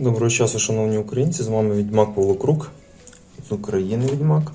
Доброго часу, шановні українці! З вами Відьмак Павло з України Відьмак.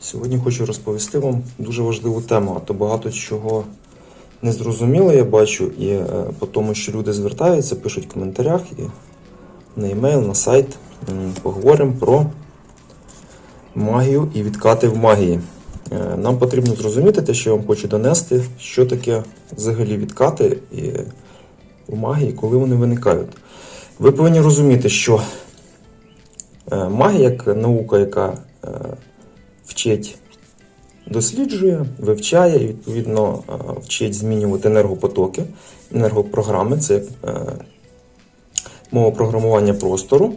Сьогодні хочу розповісти вам дуже важливу тему, а то багато чого не зрозуміло, я бачу, і е, по тому, що люди звертаються, пишуть в коментарях і на емейл, на сайт. Поговоримо про магію і відкати в магії. Е, Нам потрібно зрозуміти те, що я вам хочу донести, що таке взагалі відкати в магії, коли вони виникають. Ви повинні розуміти, що е, магія як наука, яка е, вчить, досліджує, вивчає і відповідно е, вчить змінювати енергопотоки, енергопрограми, це мова програмування простору.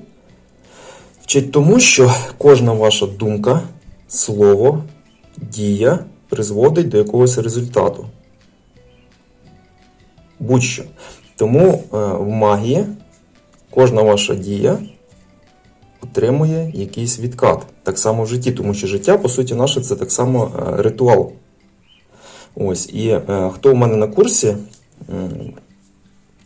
Вчить тому, що кожна ваша думка, слово, дія призводить до якогось результату. Будь-що. Тому в магії кожна ваша дія отримує якийсь відкат. Так само в житті, тому що життя, по суті, наше це так само е, ритуал. Ось, і е, хто в мене на курсі,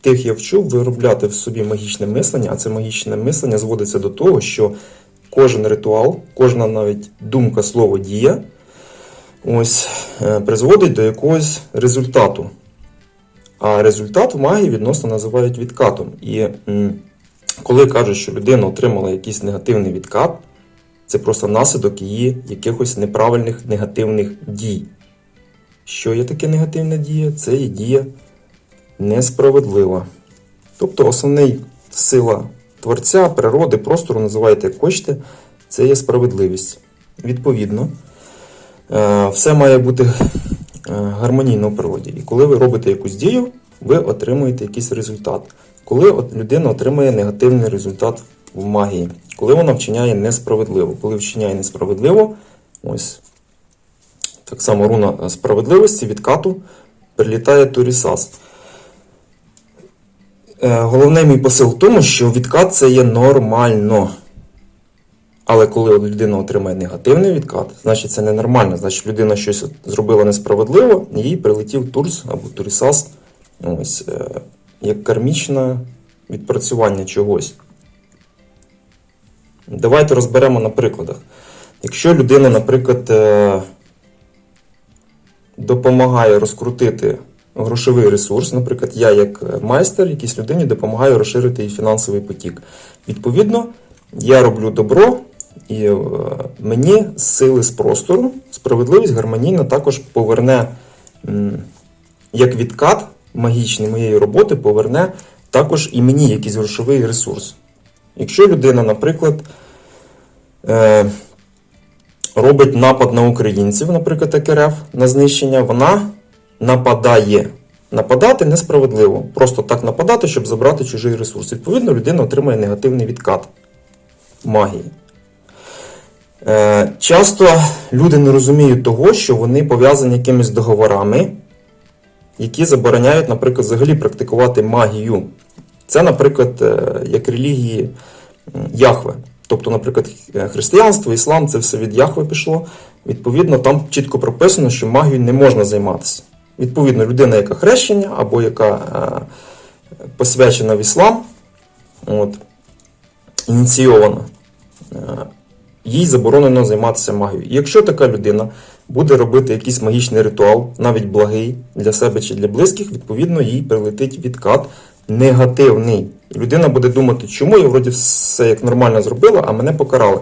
тих я вчу виробляти в собі магічне мислення, а це магічне мислення зводиться до того, що кожен ритуал, кожна навіть думка, слово, дія ось, е, призводить до якогось результату. А результат в магії відносно називають відкатом. І коли кажуть, що людина отримала якийсь негативний відкат, це просто наслідок її якихось неправильних негативних дій. Що є таке негативна дія? Це є дія несправедлива. Тобто основний сила творця, природи, простору, називайте як хочете, це є справедливість. Відповідно, е, все має бути е, гармонійно в природі. І коли ви робите якусь дію, ви отримуєте якийсь результат. Коли людина отримує негативний результат в магії, коли вона вчиняє несправедливо, коли вчиняє несправедливо, ось так само руна справедливості відкату прилітає Турісас. Е, Головний мій посил в тому, що відкат це є нормально. Але коли людина отримає негативний відкат, значить це ненормально. Значить, людина щось зробила несправедливо, їй прилетів турс або турісас ось, е, як кармічне відпрацювання чогось. Давайте розберемо на прикладах. Якщо людина, наприклад, е, допомагає розкрутити грошовий ресурс, наприклад, я як майстер, якійсь людині допомагаю розширити її фінансовий потік. Відповідно, я роблю добро, і е, мені з сили з простору, справедливість гармонійно також поверне як відкат магічний моєї роботи, поверне також і мені якийсь грошовий ресурс. Якщо людина, наприклад, е, робить напад на українців, наприклад, РФ, на знищення, вона нападає. Нападати несправедливо. Просто так нападати, щоб забрати чужий ресурс. Відповідно, людина отримає негативний відкат магії. Е, часто люди не розуміють того, що вони пов'язані якимись договорами, які забороняють, наприклад, взагалі практикувати магію. Це, наприклад, е, як релігії Яхве. Тобто, наприклад, е, християнство, іслам це все від Яхве пішло. Відповідно, там чітко прописано, що магією не можна займатися. Відповідно, людина, яка хрещення або яка е, посвячена в іслам, от, ініційована, їй заборонено займатися магією. І якщо така людина буде робити якийсь магічний ритуал, навіть благий для себе чи для близьких, відповідно, їй прилетить відкат негативний. Людина буде думати, чому я вроді все як нормально зробила, а мене покарали.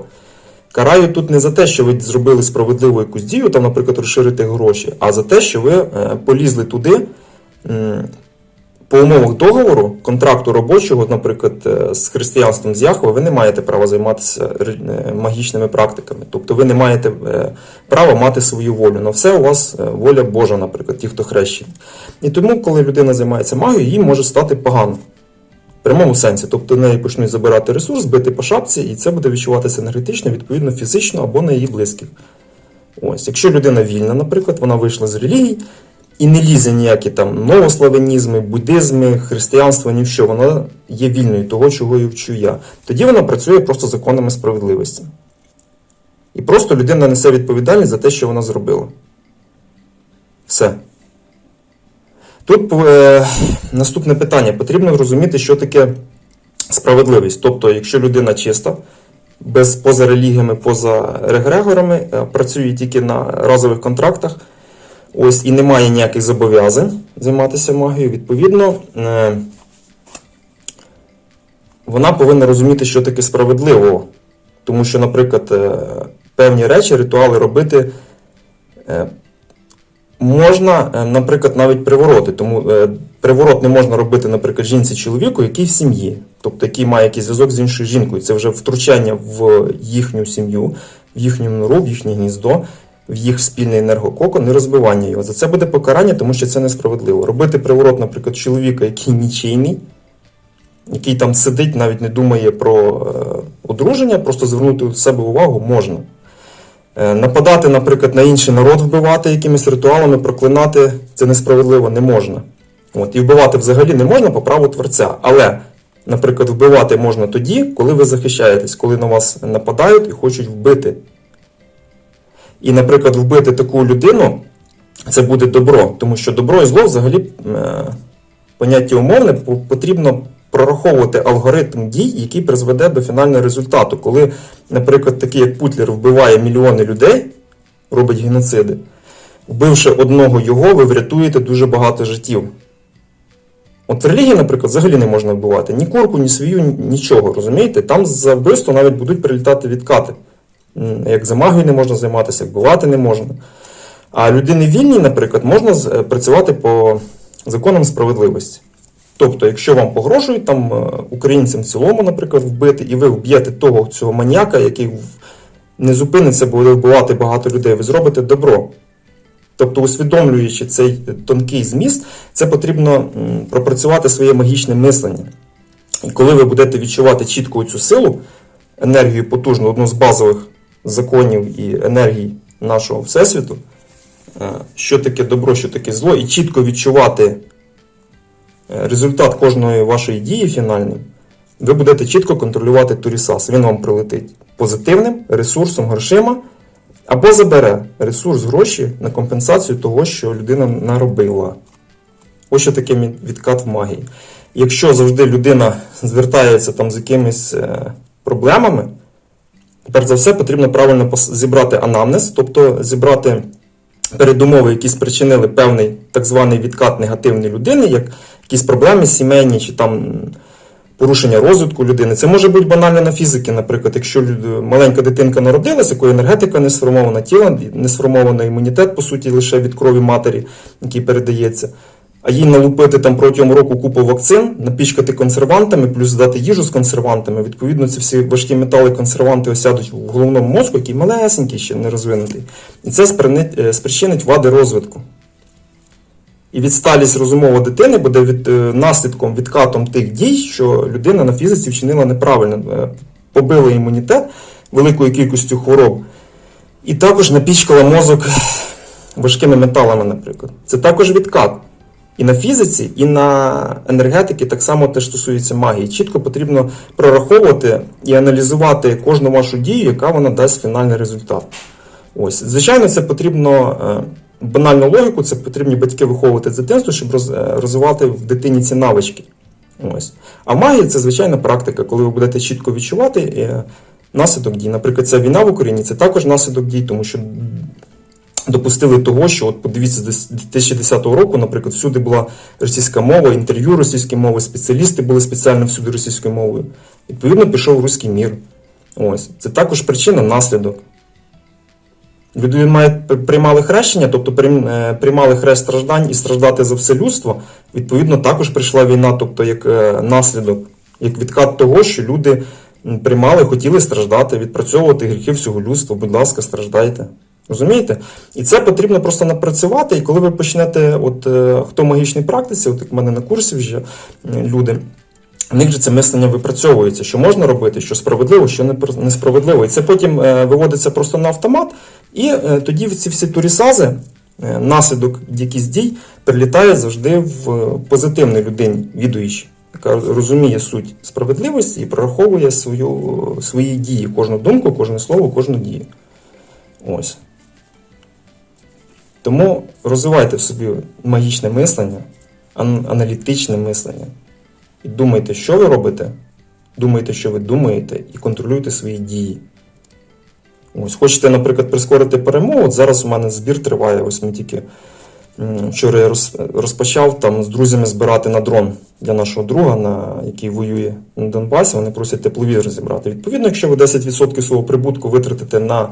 Караю тут не за те, що ви зробили справедливу якусь дію, там, наприклад, розширити гроші, а за те, що ви е, полізли туди по умовах договору, контракту робочого, наприклад, е, з християнством з Яхве, ви не маєте права займатися е, магічними практиками. Тобто ви не маєте е, права мати свою волю. На все у вас воля Божа, наприклад, ті, хто хрещені. І тому, коли людина займається магією, їй може стати погано. В прямому сенсі, тобто в неї почнуть забирати ресурс, бити по шапці, і це буде відчуватися енергетично, відповідно, фізично або на її близьких. Ось, якщо людина вільна, наприклад, вона вийшла з релігій і не лізе ніякі там новославянізми, буддизми, християнство, ні в що, вона є вільною того, чого і вчу я. Тоді вона працює просто законами справедливості. І просто людина несе відповідальність за те, що вона зробила. Все. Тут е, наступне питання. Потрібно розуміти, що таке справедливість. Тобто, якщо людина чиста, без поза релігіями, поза регрегорами, е, працює тільки на разових контрактах, ось і немає ніяких зобов'язань займатися магією, відповідно, е, вона повинна розуміти, що таке справедливо. Тому що, наприклад, е, певні речі, ритуали робити е, можна, наприклад, навіть привороти. Тому приворот не можна робити, наприклад, жінці чоловіку, який в сім'ї, тобто який має якийсь зв'язок з іншою жінкою. Це вже втручання в їхню сім'ю, в їхню нору, в їхнє гніздо, в їх спільний енергококон і розбивання його. За це буде покарання, тому що це несправедливо. Робити приворот, наприклад, чоловіка, який нічийний, який там сидить, навіть не думає про е, одруження, просто звернути до себе увагу можна. Е, Нападати, наприклад, на інший народ, вбивати якимись ритуалами, проклинати це несправедливо не можна. От, і вбивати взагалі не можна по праву творця. Але, наприклад, вбивати можна тоді, коли ви захищаєтесь, коли на вас нападають і хочуть вбити. І, наприклад, вбити таку людину це буде добро, тому що добро і зло взагалі е, поняття умовне потрібно прораховувати алгоритм дій, який призведе до фінального результату. Коли, наприклад, такий як Путлер вбиває мільйони людей, робить геноциди, вбивши одного його, ви врятуєте дуже багато життів. От в релігії, наприклад, взагалі не можна вбивати ні курку, ні свою, нічого, розумієте? Там за вбивство навіть будуть прилітати відкати. Як за магією не можна займатися, як вбивати не можна. А людині вільній, наприклад, можна е, працювати по законам справедливості. Тобто, якщо вам погрожують там е, українцям в цілому, наприклад, вбити, і ви вб'єте того цього маніяка, який не зупиниться, буде вбивати багато людей, ви зробите добро. Тобто, усвідомлюючи цей тонкий зміст, це потрібно пропрацювати своє магічне мислення. І коли ви будете відчувати чітко цю силу, енергію потужну, одну з базових законів і енергій нашого Всесвіту, е, що таке добро, що таке зло, і чітко відчувати е, результат кожної вашої дії фінальної, ви будете чітко контролювати Турісас. Він вам прилетить позитивним ресурсом, грошима, або забере ресурс гроші на компенсацію того, що людина наробила. Ось що таке відкат в магії. Якщо завжди людина звертається там з якимись е, проблемами, перш за все потрібно правильно зібрати анамнез, тобто зібрати передумови, які спричинили певний так званий відкат негативної людини, як якісь проблеми сімейні чи там порушення розвитку людини. Це може бути банально на фізики, наприклад, якщо маленька дитинка народилася, якої енергетика не сформована, тіло не сформовано, імунітет, по суті, лише від крові матері, який передається. А їй налупити там протягом року купу вакцин, напічкати консервантами, плюс дати їжу з консервантами. Відповідно, ці всі важкі метали консерванти осядуть в головному мозку, який малесенький, ще не розвинутий. І це е, спричинить вади розвитку. І відсталість розумова дитини буде від, е, наслідком, відкатом тих дій, що людина на фізиці вчинила неправильно, е, побила імунітет великою кількістю хвороб, і також напічкала мозок важкими металами, наприклад. Це також відкат. І на фізиці, і на енергетики так само теж стосується магії. Чітко потрібно прораховувати і аналізувати кожну вашу дію, яка вона дасть фінальний результат. Ось, звичайно, це потрібно е, банальну логіку, це потрібні батьки виховувати з дитинства, щоб е, розвивати в дитині ці навички. Ось. А магія це звичайна практика, коли ви будете чітко відчувати е, наслідок дій. Наприклад, ця війна в Україні це також наслідок дій, тому що допустили того, що от подивіться, з 2010 року, наприклад, всюди була російська мова, інтерв'ю російською мовою, спеціалісти були спеціально всюди російською мовою. Відповідно, пішов руський мір. Ось. Це також причина, наслідок. Люди приймали хрещення, тобто е, приймали хрест страждань і страждати за все людство. Відповідно, також прийшла війна, тобто як е, наслідок, як відкат того, що люди приймали, хотіли страждати, відпрацьовувати гріхи всього людства. Будь ласка, страждайте. Розумієте? І це потрібно просто напрацювати. І коли ви почнете, от е, хто в магічній практиці, от як в мене на курсі вже е, люди. В них же це мислення випрацьовується, що можна робити, що справедливо, що несправедливо. І це потім е, виводиться просто на автомат, і е, тоді ці всі турісази, е, наслідок якихось дій, прилітає завжди в е, позитивній людині, відуючій, яка розуміє суть справедливості і прораховує свою, свої дії, кожну думку, кожне слово, кожну дію. Ось. Тому розвивайте в собі магічне мислення, аналітичне мислення. І думайте, що ви робите, думайте, що ви думаєте, і контролюйте свої дії. Ось, хочете, наприклад, прискорити перемогу. От зараз у мене збір триває. Ось ми тільки вчора я розпочав там з друзями збирати на дрон для нашого друга, на, який воює на Донбасі. Вони просять тепловізор зібрати. Відповідно, якщо ви 10% свого прибутку витратите на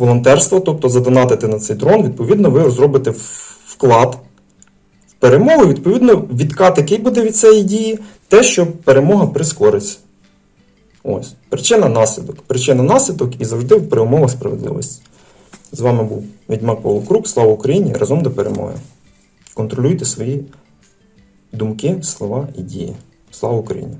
волонтерство, тобто задонатите на цей дрон, відповідно, ви зробите вклад в перемогу. Відповідно, відкат, який буде від цієї дії, те, що перемога прискориться. Ось. Причина наслідок. Причина наслідок і завжди в перемогах справедливості. З вами був Відьмак Павло Крук. Слава Україні! Разом до перемоги. Контролюйте свої думки, слова і дії. Слава Україні!